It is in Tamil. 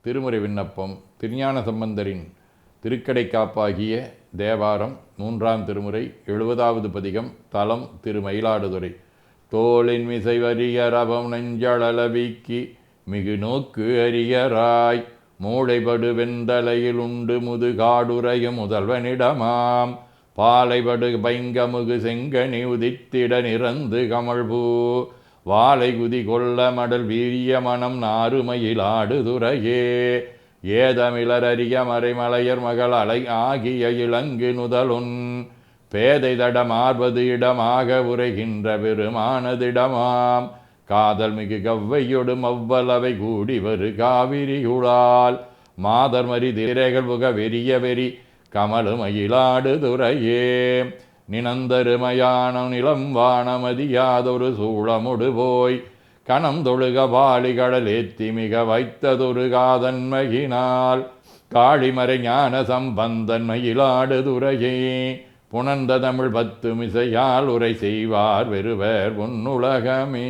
திருமுறை விண்ணப்பம் திருஞான சம்பந்தரின் திருக்கடை காப்பாகிய தேவாரம் மூன்றாம் திருமுறை எழுபதாவது பதிகம் தலம் திரு மயிலாடுதுறை தோளின் மிசை வரியரபம் நெஞ்சளவீக்கி மிகு நோக்கு அரியராய். மூளைபடு வெந்தலையில் உண்டு முதுகாடுரைய முதல்வனிடமாம். பாலைபடு பைங்கமுகு செங்கனி உதித்திட நிறந்து கமழ்பூ. வாழை குதி கொள்ள மடல் வீரிய மனம் நாறுமயிலாடுதுறையே ஏதமிழறிய மறைமலையர் மகள் அலை ஆகிய இளங்கு நுதலுன். பேதை தடம் ஆர்வது இடமாக உரைகின்ற பெருமானதிடமாம் காதல் மிகு கவ்வையொடும் அவ்வளவை கூடி வரு காவிரியுளால் மாதர் மரி திரைகள் புக வெறிய வெறி கமலு மயிலாடு துறையே நினந்தருமையான நிலம் வானமதியாதொரு சூழமுடு போய் கணம் தொழுக பாலிகடலேத்தி மிக வைத்ததொரு காதன்மையினால் காளிமறை ஞான சம்பந்தன் மயிலாடு துறையே புணர்ந்த தமிழ் பத்து மிசையால் உரை செய்வார் வெறுவர் உன்னுலகமே.